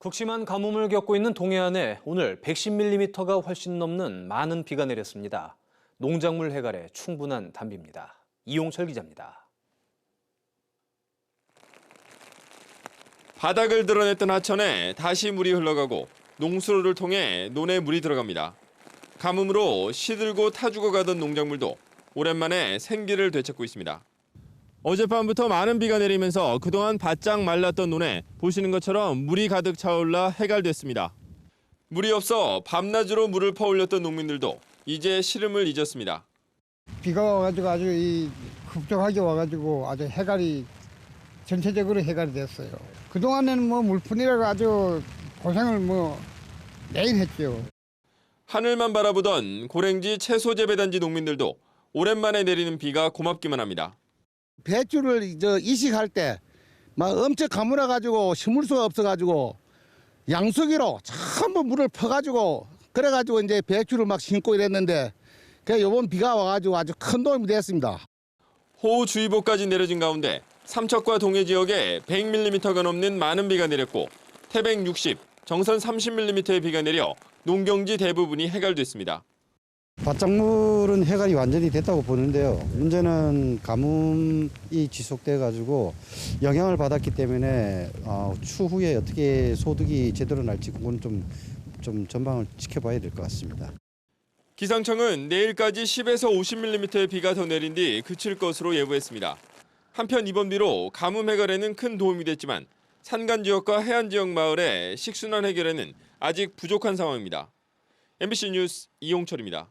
극심한 가뭄을 겪고 있는 동해안에 오늘 110mm가 훨씬 넘는 많은 비가 내렸습니다. 농작물 해갈에 충분한 단비입니다. 이용철 기자입니다. 바닥을 드러냈던 하천에 다시 물이 흘러가고 농수로를 통해 논에 물이 들어갑니다. 가뭄으로 시들고 타 죽어가던 농작물도 오랜만에 생기를 되찾고 있습니다. 어젯밤부터 많은 비가 내리면서 그동안 바짝 말랐던 논에 보시는 것처럼 물이 가득 차올라 해갈됐습니다. 물이 없어 밤낮으로 물을 퍼올렸던 농민들도 이제 시름을 잊었습니다. 비가 와가지고 아주 이 급격하게 와가지고 아주 해갈이 전체적으로 해갈이 됐어요. 그동안에는 뭐 물뿐이라고 아주 고생을 뭐 매일 했죠. 하늘만 바라보던 고랭지 채소 재배단지 농민들도 오랜만에 내리는 비가 고맙기만 합니다. 배추를 저 이식할 때 막 엄청 가물어 가지고 심을 수가 없어 가지고 양수기로 전부 물을 퍼 가지고 그래 가지고 이제 배추를 막 심고 이랬는데 그 요번 비가 와 가지고 아주 큰 도움이 됐습니다. 호우주의보까지 내려진 가운데 삼척과 동해 지역에 100mm가 넘는 많은 비가 내렸고 태백 60, 정선 30mm의 비가 내려 농경지 대부분이 해갈됐습니다. 바짝물은 해갈이 완전히 됐다고 보는데요. 문제는 가뭄이 지속돼 가지고 영향을 받았기 때문에 어, 추후에 어떻게 소득이 제대로 날지 그건 좀, 좀 전방을 지켜봐야 될 것 같습니다. 기상청은 내일까지 10에서 50mm의 비가 더 내린 뒤 그칠 것으로 예보했습니다. 한편 이번 비로 가뭄 해결에는 큰 도움이 됐지만 산간 지역과 해안 지역 마을의 식순환 해결에는 아직 부족한 상황입니다. MBC 뉴스 이용철입니다.